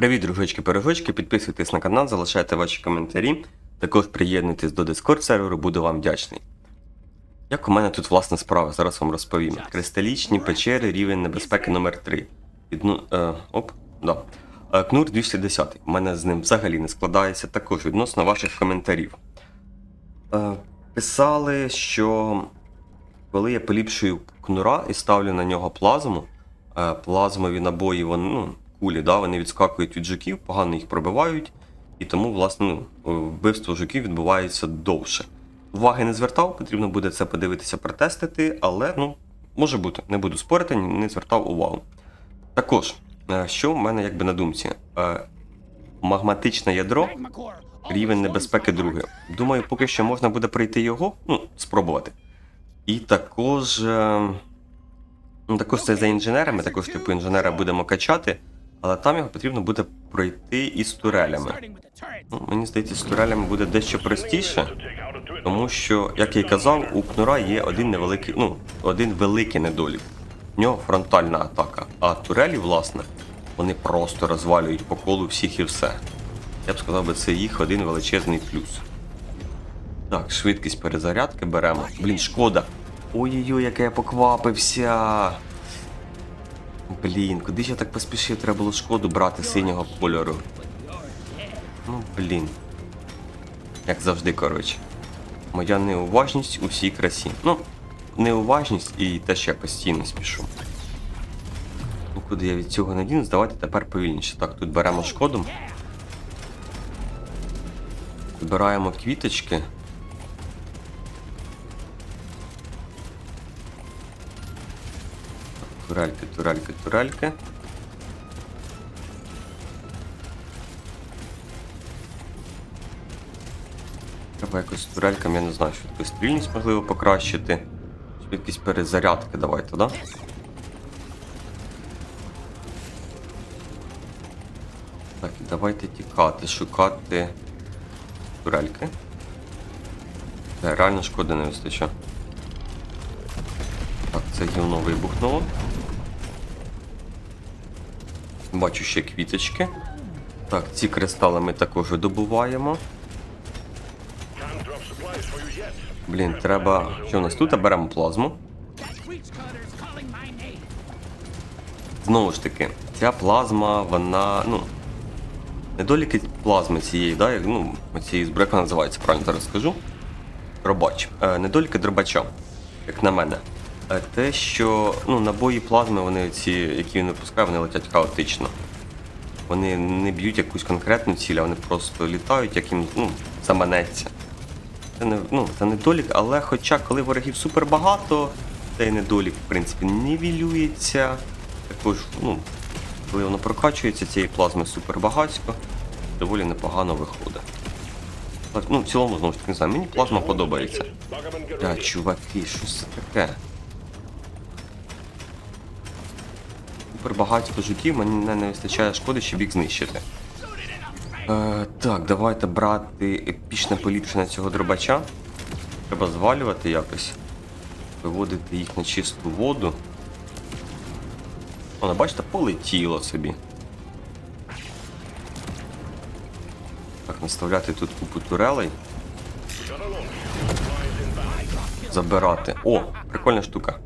Привіт, дружочки пирожочки підписуйтесь на канал, залишайте ваші коментарі. Також приєднуйтесь до Discord серверу, буду вам вдячний. Як у мене тут власна справа, зараз вам розповім. Кристалічні печери, рівень небезпеки номер 3 Відну... Е, оп, да. Е, Кнур 210. У мене з ним взагалі не складається також відносно ваших коментарів. Е, писали, що коли я поліпшую кнура і ставлю на нього плазму, е, плазмові набої, вони, ну, кулі, да, вони відскакують від жуків, погано їх пробивають, і тому, власне, ну, вбивство жуків відбувається довше. Уваги не звертав, потрібно буде це подивитися, протестити, але ну, може бути, не буду спорити, не звертав увагу. Також, е, що в мене якби на думці? Е, Магматичне ядро, рівень небезпеки другий. Думаю, поки що можна буде пройти його, ну, спробувати. І також. е, Ну, також це за інженерами, також типу інженера будемо качати, але там його потрібно буде пройти із турелями. Ну, мені здається, з турелями буде дещо простіше, тому що, як я й казав, у кнура є один невеликий, ну, один великий недолік. В нього фронтальна атака. А турелі, власне, вони просто розвалюють по колу всіх і все. Я б сказав би, це їх один величезний плюс. Так, швидкість перезарядки беремо. Блін, шкода. Ой-ой-ой, як я поквапився. Блін, куди ж я так поспішив? Треба було шкоду брати синього кольору. Ну, блін. Як завжди, коротше. Моя неуважність у всій красі. Ну, неуважність і те, що я постійно спішу. Ну, куди я від цього не дінусь, давайте тепер повільніше. Так, тут беремо шкоду. Збираємо квіточки. Турельки, турельки, турельки. Треба якось з турельками, я не знаю, швидкострільність можливо покращити. Швидкість перезарядки давайте, да? Так, давайте тікати, шукати турельки. Та, реально шкоди не вистачає. Так, це гівно вибухнуло. Бачу ще квіточки. Так, ці кристали ми також добуваємо. Блін, треба. Що у нас тут? Беремо плазму. Знову ж таки, ця плазма, вона. ну. Недоліки плазми цієї, да, як, ну, цієї зброї, називається, правильно зараз скажу. Дробач. Е, недоліки дробача, як на мене. Е, те, що ну, набої плазми, вони ці, які він випускає, вони летять хаотично. Вони не б'ють якусь конкретну ціль, а вони просто літають, як їм ну, заманеться. Це не, ну, це недолік, але хоча коли ворогів супер багато, цей недолік, в принципі, нівелюється. Також, ну, коли воно прокачується, цієї плазми супер багатько, доволі непогано виходить. Ну, в цілому, знову ж таки, не знаю, мені плазма подобається. Бля, чуваки, що це таке? Багатько жуків, мені не вистачає шкоди, щоб їх знищити. Е, так, давайте брати епічне поліпшення цього дробача. Треба звалювати якось. Виводити їх на чисту воду. Воно, бачите, полетіло собі. Так, наставляти тут купу турелей. Забирати. О, прикольна штука.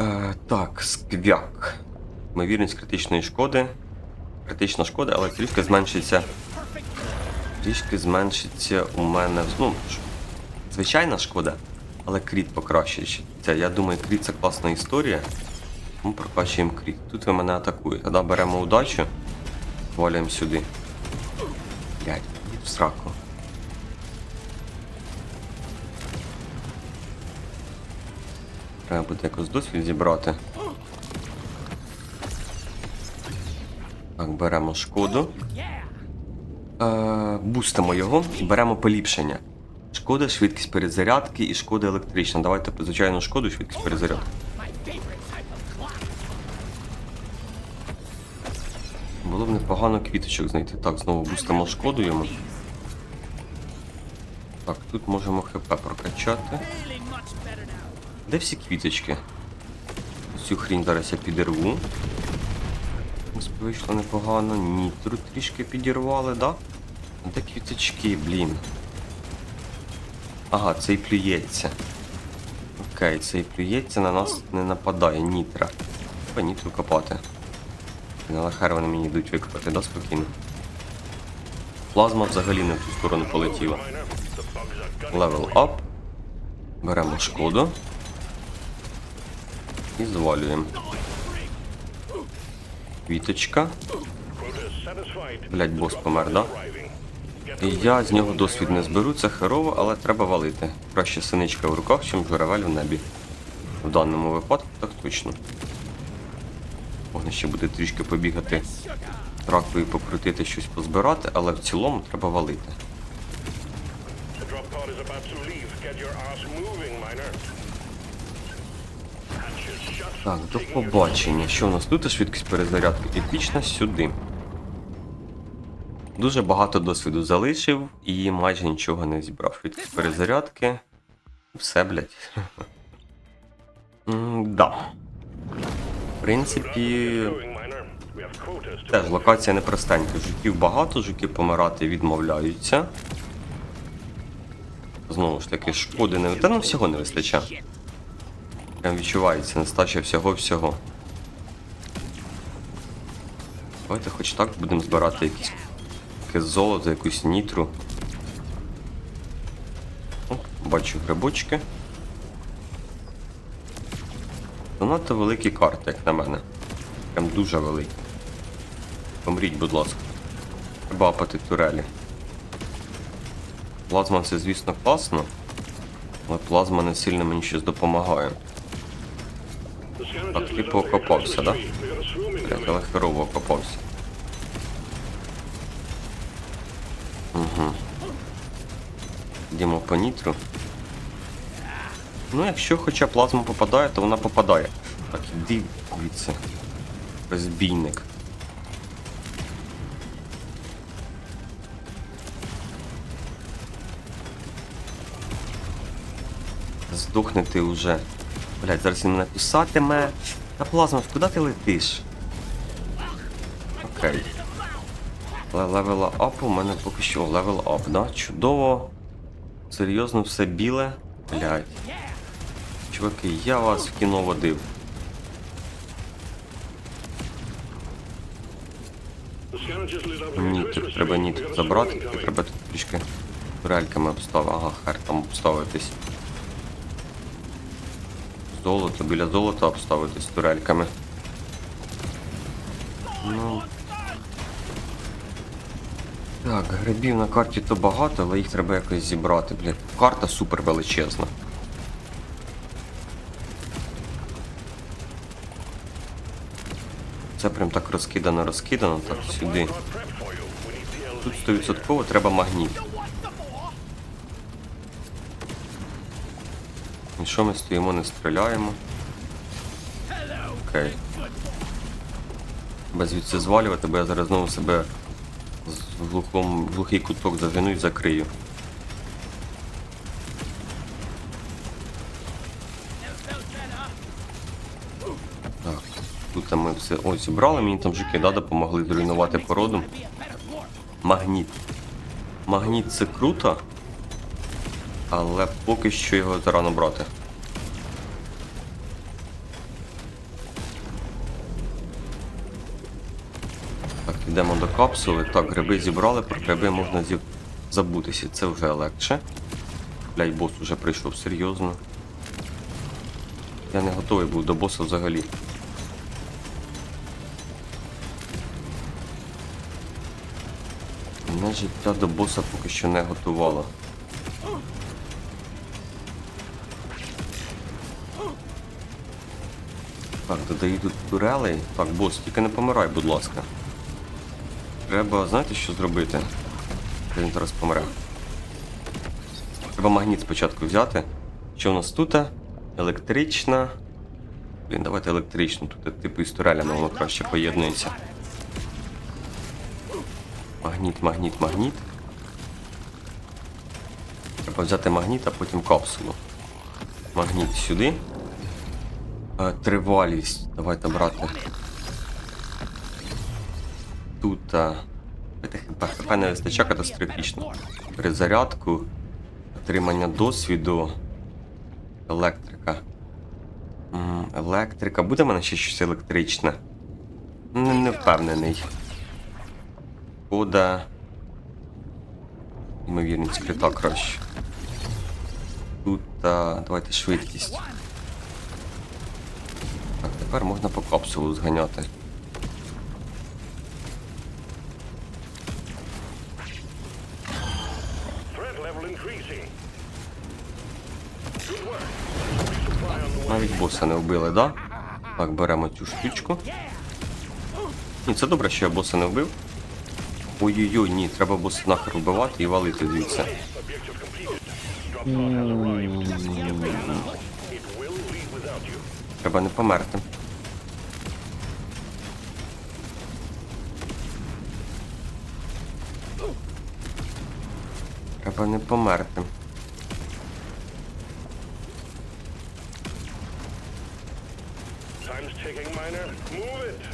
Е, так, сквяк. Ймовірність критичної шкоди. Критична шкода, але трішки зменшиться. Трішки зменшиться у мене. Ну, звичайна шкода, але кріт покращується. Я думаю, кріт це класна історія. Ми прокачуємо кріт. Тут ви мене атакуєте. Тоді беремо удачу. Валюємо сюди. Блять, в сраку. Треба буде якось досвід зібрати. Так, беремо шкоду. Е, бустимо його і беремо поліпшення. Шкода, швидкість перезарядки і шкода електрична. Давайте звичайну шкоду, швидкість перезарядки. Було б непогано квіточок знайти. Так, знову бустимо шкоду йому. Так, тут можемо хп прокачати. Де всі квіточки? Цю хрінь зараз я підерву. Ось Вийшло непогано. Нітру трішки підірвали, да? Де квіточки, блін. Ага, цей плюється. Окей, цей плюється, на нас не нападає нітра. По нітру копати. На лахер вони мені йдуть викопати, да, спокійно. Плазма взагалі не в ту сторону полетіла. Левел ап. Беремо шкоду. І звалюємо. Квіточка. Блять, бос помер, да? Я з нього досвід не зберу, це херово, але треба валити. Краще синичка в руках, чим журавель в небі. В даному випадку так точно. Можна ще буде трішки побігати тракою покрутити щось позбирати, але в цілому треба валити. Так, до побачення. Що у нас тут? Швидкість перезарядки епічна сюди. Дуже багато досвіду залишив і майже нічого не зібрав. Швидкість перезарядки. Все, блядь. Да. В принципі, теж локація непростенька. Жуків багато, жуки помирати відмовляються. Знову ж таки, шкоди не. Та ну всього не вистачає. Прям відчувається нестача всього-всього. Давайте хоч так будемо збирати якісь якесь золото, якусь нітру. О, бачу грибочки. Занадто великі карти, як на мене. Прям дуже великі. Помріть, будь ласка. Треба апати турелі. Плазма це, звісно, класно. Але плазма не сильно мені щось допомагає. Так, типу окопався, да? Але херово окопався. Угу. Йдемо по нітру. Ну, якщо хоча плазма попадає, то вона попадає. Так, іди звідси. Розбійник. Здохни уже. Блять, зараз він мене кусатиме. Та плазма, куди ти летиш? Окей. Левела ап у мене поки що левел ап, да? Чудово. Серйозно все біле. Блять. Чуваки, я вас в кіно водив. Ні, тут треба got a забрати, swarm треба тут трішки турельками обставити. Ага, хер там обставитись. Золото, біля золота обставитись турельками. Ну. Так, грибів на карті то багато, але їх треба якось зібрати, блядь. Карта супер величезна. Це прям так розкидано, розкидано, так сюди. Тут 100% треба магніт. Що ми стоїмо, не стріляємо? Окей. Без звідси звалювати, бо я зараз знову себе в, глухому, в глухий куток зажену і закрию. Так, тут ми все. Ось зібрали, мені там жуки да, допомогли зруйнувати породу. Магніт. Магніт це круто, але поки що його зарано брати. Так, йдемо до капсули. Так, гриби зібрали, про гриби можна зі... забутися. Це вже легше. Блять, бос уже прийшов серйозно. Я не готовий був до боса взагалі. Мене життя до боса поки що не готувало. Так, додаю тут турелей. Так, бос, тільки не помирай, будь ласка. Треба, знаєте, що зробити? Він зараз помре. Треба магніт спочатку взяти. Що у нас тут? Електрична. Блін, давайте електричну. Тут типу із турелями воно краще поєднується. Магніт, магніт, магніт. Треба взяти магніт, а потім капсулу. Магніт сюди. Е, Тривалість. Давайте брати. Тут а, хп, не вистачає катастрофічно. Перезарядку, отримання досвіду, електрика. М, Електрика. Буде в мене ще щось електричне? Не, не впевнений. Шкода. Ймовірність крита краще. Тут а, давайте швидкість. Так, тепер можна по капсулу зганяти. Навіть боса не вбили, да? Так, беремо цю штучку. Ні, це добре, що я боса не вбив. Ой-ой-ой, ні, треба боса нахер вбивати і валити звідси. Треба не померти. Треба не померти.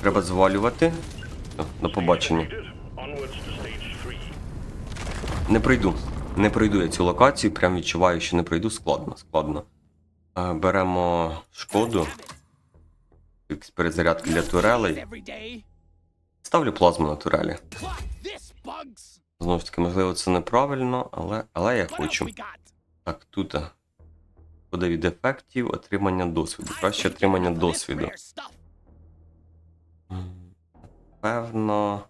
Треба звалювати. До побачення. Completed. Onwards to stage 3. Не пройду. Не пройду я цю локацію, прям відчуваю, що не пройду. Складно, складно. Беремо шкоду. Якісь перезарядки для турелей. Ставлю плазму на турелі. Знову ж таки, можливо, це неправильно, але, але я хочу. Так, тут. е, Буде від ефектів, отримання досвіду. Краще отримання досвіду. Певно.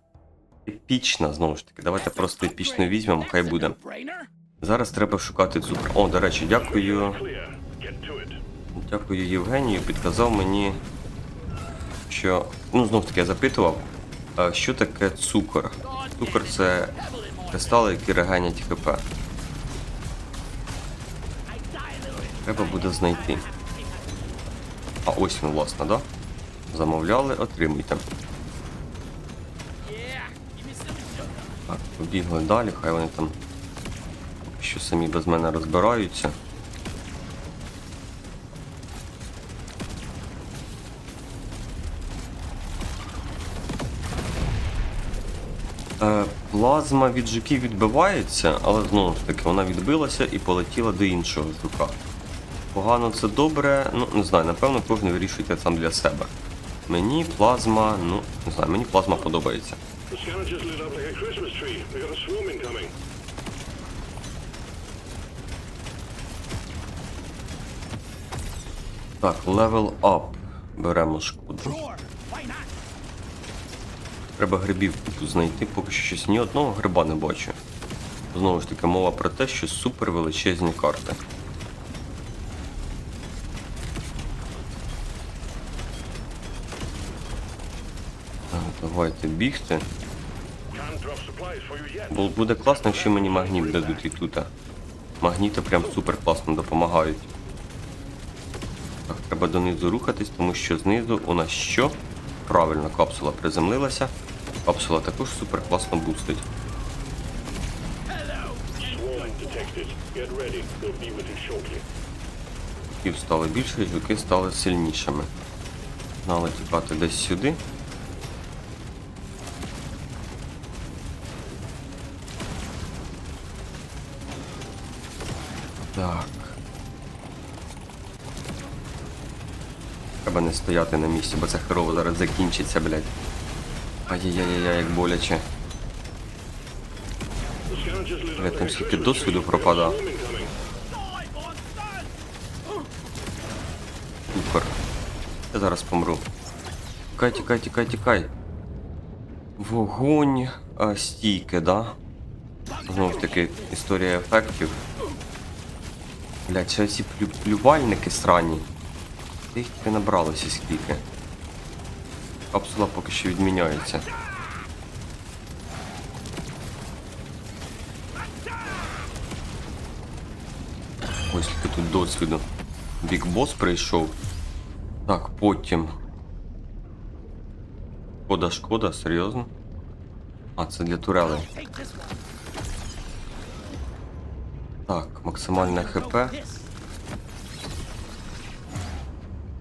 Епічна, знову ж таки. Давайте просто епічно візьмемо, хай буде. Зараз треба шукати цукор. О, до речі, дякую. Дякую Євгенію. Підказав мені, що. Ну, знов таки я запитував, що таке цукор. Цукор це кристали, які регенять ХП. Треба буде знайти. А ось він, власне, да? Замовляли, отримуйте. Так, побігли далі, хай вони там що самі без мене розбираються. Плазма від жуків відбивається, але знову ж таки вона відбилася і полетіла до іншого жука. Погано це добре, ну не знаю, напевно, кожен вирішуйте сам для себе. Мені плазма, ну, не знаю, мені плазма подобається. The scanner just lit up Треба грибів тут знайти, поки що щось ні одного гриба не бачу. Знову ж таки, мова про те, що супер величезні карти. Давайте бігти. Бо буде класно, якщо мені магніт дадуть і тут. Магніти прям супер класно допомагають. Так, треба донизу рухатись, тому що знизу у нас що? Правильно, капсула приземлилася. Капсула також супер класно бустить. Жуків стало більше, жуки стали сильнішими. Знали тікати десь сюди. Так. Треба не стояти на місці, бо це херово зараз закінчиться, блядь. Ай-яй-яй-яй, як боляче. Я там скільки досвіду monster! Супер. Я зараз помру. Тікай, тікай, тікай, тікай. Вогонь а, стійки, да? Знову ж таки, історія ефектів. Блять, ще ці плювальники срані. Їх тільки набралося скільки. Капсула поки що відміняється. Ось скільки тут досвіду. Бік бос прийшов. Так, потім. Шкода, шкода, серйозно? А, це для one. Так, максимальне ХП,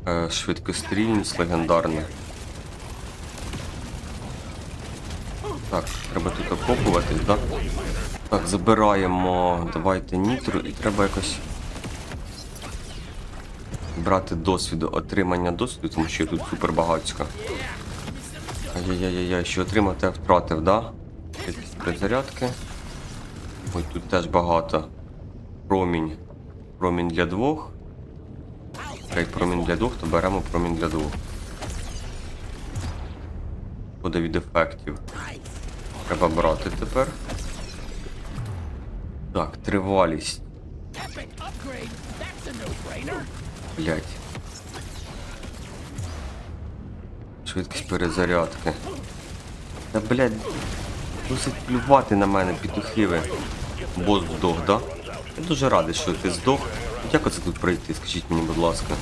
е, швидкострільність легендарна. Так, треба тут окопуватись, да? Так, забираємо. Давайте нітро і треба якось. Брати досвіду, отримання досвіду, тому що тут супер багатсько. Ай-яй-яй-яй, що отримати, я втратив, да? Якісь перезарядки. Ой, тут теж багато. Промінь. Промінь для двох. Окей, промінь для двох, то беремо промінь для двох. Буде від ефектів. Треба брати тепер. Так, тривалість. Блять. Швидкість перезарядки. Та блять, досить плювати на мене, петухи ви. Бос здох, да? Я дуже радий, що ти здох. Як оце тут пройти, скажіть мені, будь ласка.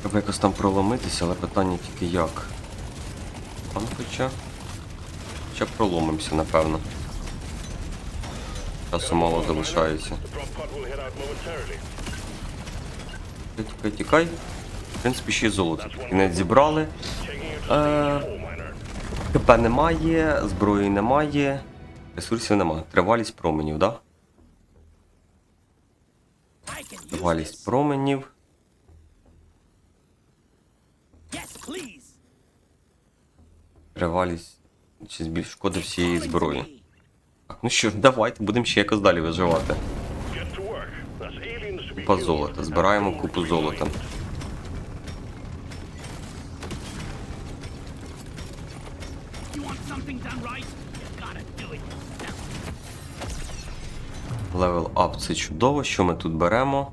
Треба якось там проломитися, але питання тільки як. Там хоча. Хоча проломимося, напевно. Часу мало залишається. Тікай, тікай. В принципі, ще й золото. Кінець зібрали. Е. КП немає, зброї немає, ресурсів немає. Тривалість променів, да? Can use Тривалість променів. Тривалість. Чи збільш шкоди всієї зброї. Ну що ж, давайте будемо ще якось далі виживати. Купа золота. Збираємо купу золота. Левел ап це чудово. Що ми тут беремо?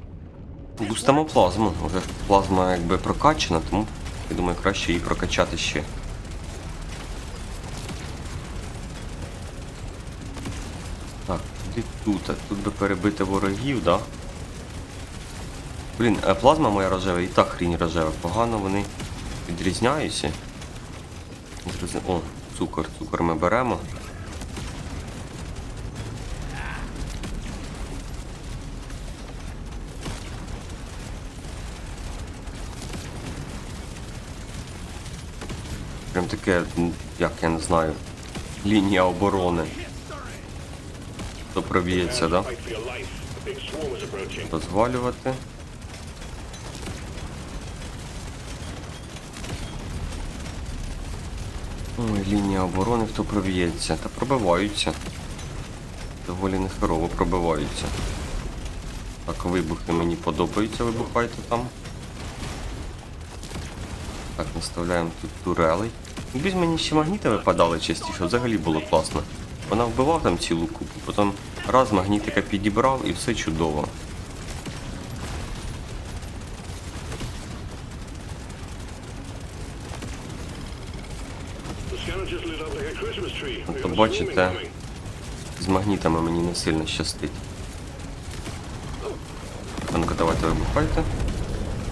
Бустимо плазму. Уже плазма якби прокачана, тому я думаю, краще її прокачати ще. Так, тут? Тут би перебити ворогів, да? Блін, е, плазма моя рожева і так хрінь рожева. Погано вони відрізняються. О, цукор, цукор ми беремо. Прям таке, як я не знаю, лінія оборони. Swarm is approaching. Розвалювати. Ой, лінія оборони, хто проб'ється. Та пробиваються. Доволі нехерово пробиваються. Так, вибухи мені подобаються, вибухайте там. Так, наставляємо тут турелей. Якби мені ще магніти випадали частіше, взагалі було класно. Вона вбивав там цілу купу, потім раз магнітика підібрав і все чудово. The scanner just lit up like a Christmas tree. We то have a бачите, з магнітами мені не сильно щастить. Ну-ка, давайте вибухайте.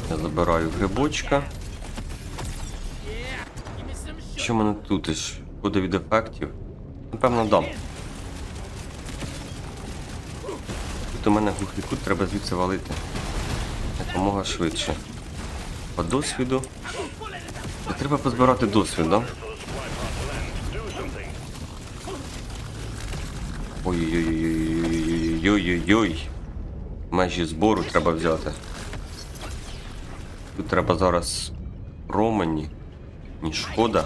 Я забираю грибочка. Що в мене тут із від ефектів? Напевно, дам. Тут у мене глухий кут, треба звідси валити. Якомога швидше. По досвіду. Та Треба позбирати досвід, да? Do something. Ой-ой-ой-ой-ой-ой-ой-ой. Межі збору треба взяти. Тут треба зараз промені. Ні, шкода.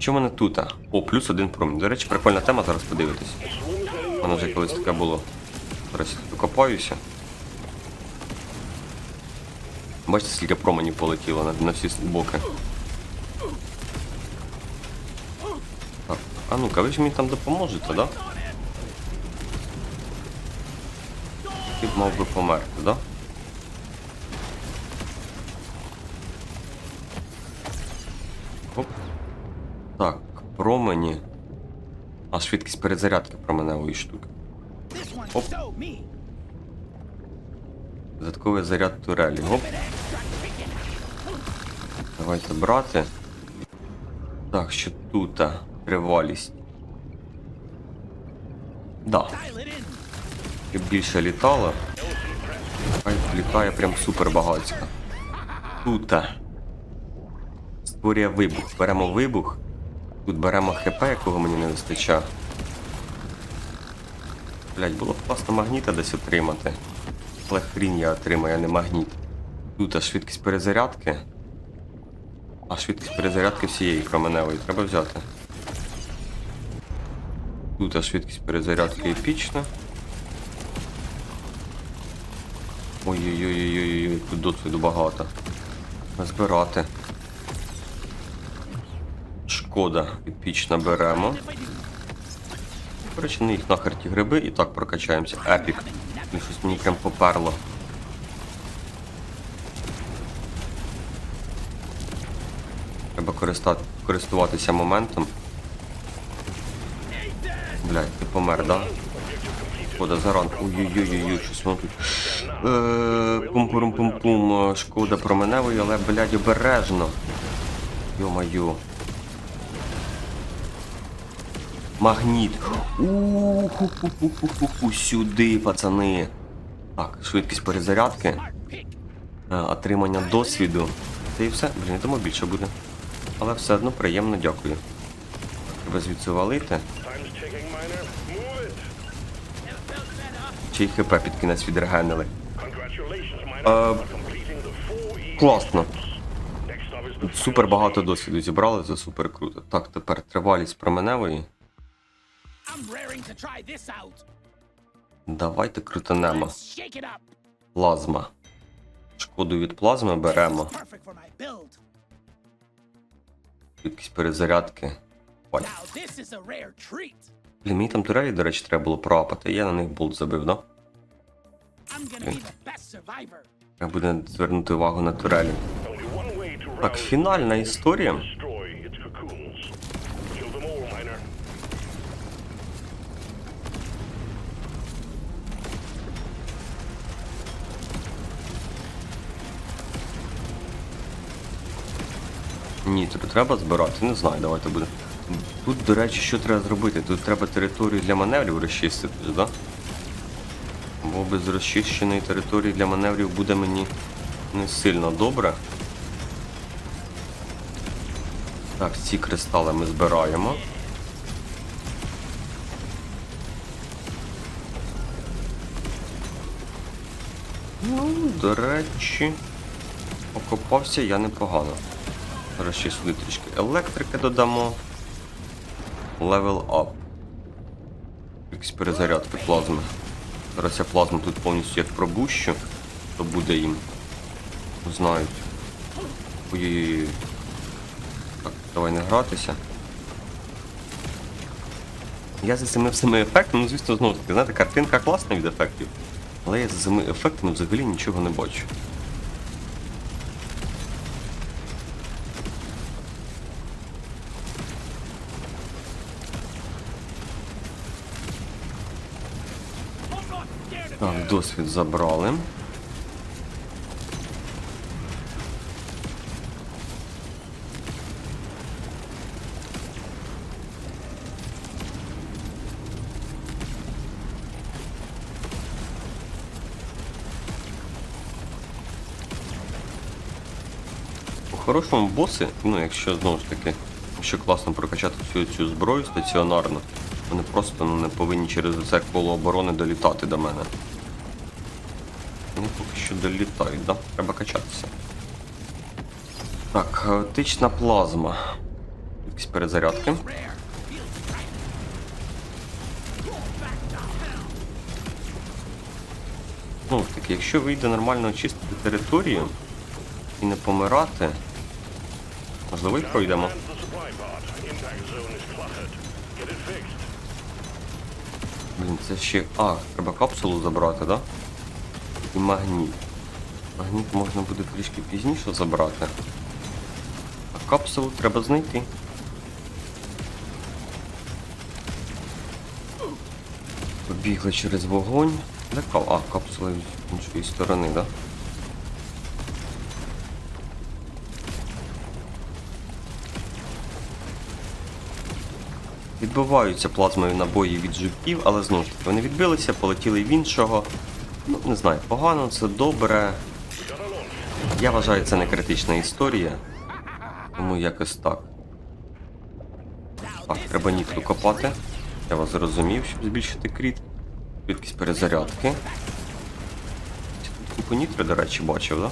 Що в мене тут? О, плюс один промінь. До речі, прикольна тема, зараз подивитись. Мене вже колись таке було. Зараз докопаюся. Бачите, скільки променів полетіло на, на всі боки. Так, а ну-ка, ви ж мені там допоможете, да? Ти б мав би померти, да? Оп. Так, промені. А швидкість перезарядки променевої штуки. Оп. Додатковий заряд турелі. Оп. Давайте брати. Так, що тут? Тривалість. Да, щоб більше літало. Хай літає прям супер багатсько. Тут. створює вибух. Беремо вибух. Тут беремо ХП, якого мені не вистачає. Блять, було б класно магніта десь отримати. Але хрінь я отримаю, а не магніт. Тут а швидкість перезарядки. А швидкість перезарядки всієї променевої треба взяти. Тут а швидкість перезарядки епічна. Ой-ой-ой-ой-ой, тут досвіду багато. Збирати. Шкода, епічна беремо. Коротше, не їх нахер ті гриби і так прокачаємося. Епік. Ну, щось мені прям поперло. Треба користуватися моментом. Блядь, ти помер, да? Шкода заран. Ой-ой-ой-ой, щось воно тут. Е, Пум-пум-пум-пум. Шкода променевої, але, блядь, обережно. Йо-маю. Магніт. У-ху-ху-ху-ху-ху. Сюди, пацани. Так, швидкість перезарядки. Е, Отримання досвіду. Це і все. Блін, я думаю, більше буде. Але все одно приємно дякую. Треба звідси валити. Чи хп під кінець відрегенили. E. Класно. Супер багато досвіду зібрали, це супер круто. Так, тепер тривалість променевої. Давайте крутанемо. Плазма. Шкоду від плазми беремо. Швидкість перезарядки. Ой. Блін, мені там турелі, до речі, треба було проапати. Я на них болт забив, да? Треба буде звернути увагу на турелі. Так, фінальна історія. Нітро треба збирати, не знаю, давайте буде. Тут, до речі, що треба зробити? Тут треба територію для маневрів розчистити, да? Бо без розчищеної території для маневрів буде мені не сильно добре. Так, ці кристали ми збираємо. Ну, до речі, окопався я непогано. Зараз ще сюди трішки електрики додамо. Level up. Якісь перезарядки плазми. Зараз я плазму тут повністю як пробущу, то буде їм. Знають. Ой-ой-ой. Так, давай не гратися. Я за цими всіми ефектами, ну звісно, знову таки, знаєте, картинка класна від ефектів. Але я за цими ефектами взагалі нічого не бачу. Так, досвід забрали. По-хорошому боси, ну якщо знову ж таки, якщо класно прокачати всю цю зброю стаціонарно, вони просто ну, не повинні через це коло оборони долітати до мене. Вони поки що долітають, да? Треба качатися. Так, хаотична плазма. Якісь перезарядки. Ну, ж таки, якщо вийде нормально очистити територію і не помирати, можливо і пройдемо. Блін, це ще. А, треба капсулу забрати, да? І магніт. Магніт можна буде трішки пізніше забрати. А капсулу треба знайти. Побігли через вогонь. Де кап... А, капсула з іншої сторони, да? Відбиваються плазмові набої від жуків, але знову ж таки вони відбилися, полетіли в іншого. Ну, не знаю, погано, це добре. Я вважаю, це не критична історія. Тому якось так. Так, треба нітру копати. Я вас зрозумів, щоб збільшити кріт. Швидкість перезарядки. Тут купу нітри, до речі, бачив, да?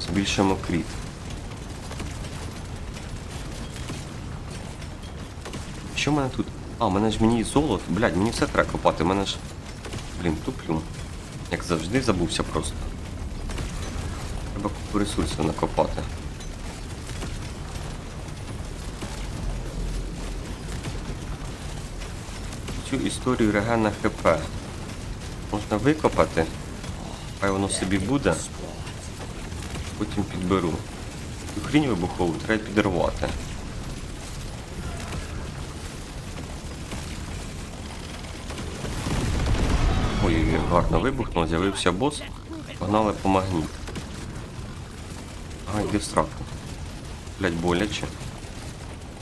Збільшимо кріт. Що в мене тут? А, мене ж мені золото. Блядь, мені все треба копати, в мене ж. Блін, туплю. Як завжди забувся просто. Треба купу ресурсів накопати. Цю історію регена ХП можна викопати, хай воно собі буде. Потім підберу. Цю хрінь вибухову треба підірвати. Гарно вибухнув, з'явився бос. Погнали по магніт. Ага, йди в страху. Блять, боляче.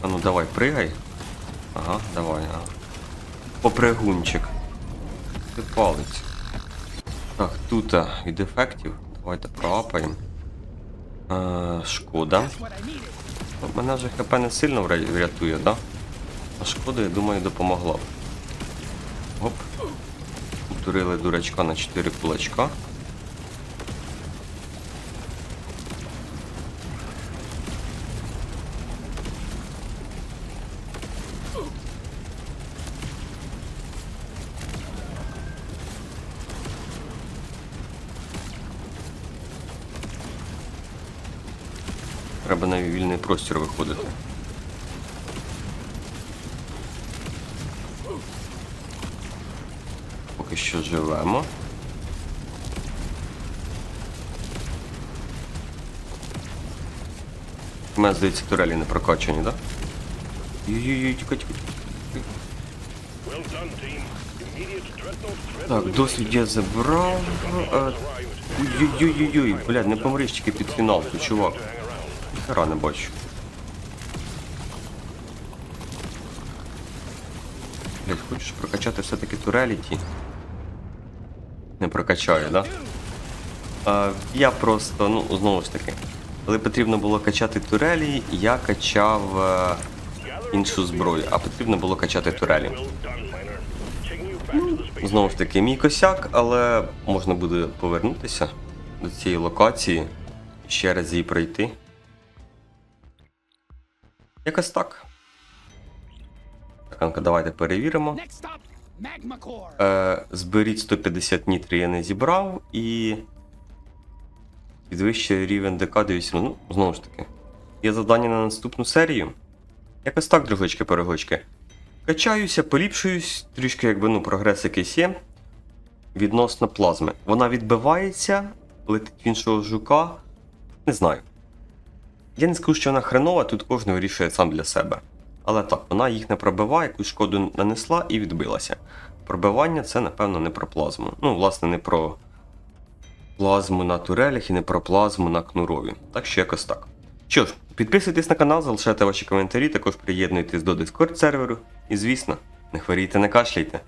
А ну давай, пригай. Ага, давай, ага. Попригунчик. Ти палець. Так, тут від ефектів. Давайте проапаємо. Е, шкода. Мене вже ХП не сильно врятує, да? А шкода, я думаю, допомогла б. Турили дурачка на 4 кулачка. Треба на вільний простір виходити. Поки що живемо. У мене, здається, турелі не прокачані, так? Да? Ой-ой-ой, тікай, тікай. Так, досвід я забрав. Е, Ой-ой-ой-ой, блядь, не помриш тільки під фіналку, чувак. Ніхера не бачу. Блядь, хочеш прокачати все-таки турелі ті? Прокачаю, да? А, я просто, ну, знову ж таки, коли потрібно було качати турелі, я качав е, іншу зброю, а потрібно було качати турелі. Space. Знову ж таки, мій косяк, але можна буде повернутися до цієї локації ще раз її пройти. Якось так. Так, давайте перевіримо. Е, зберіть 150 нітрів я не зібрав і. Підвищує рівень ДК до 8. Ну, знову ж таки. Є завдання на наступну серію. Якось так, дружочки перегочки Качаюся, поліпшуюсь, трішки якби ну, прогрес якийсь є. Відносно плазми. Вона відбивається, летить в іншого жука. Не знаю. Я не скажу, що вона хренова, тут кожен вирішує сам для себе. Але так, вона їх не пробиває, якусь шкоду нанесла і відбилася. Пробивання це, напевно, не про плазму. Ну, власне, не про плазму на турелях і не про плазму на кнурові. Так що якось так. Що ж, підписуйтесь на канал, залишайте ваші коментарі, також приєднуйтесь до Discord серверу. І звісно, не хворійте, не кашляйте.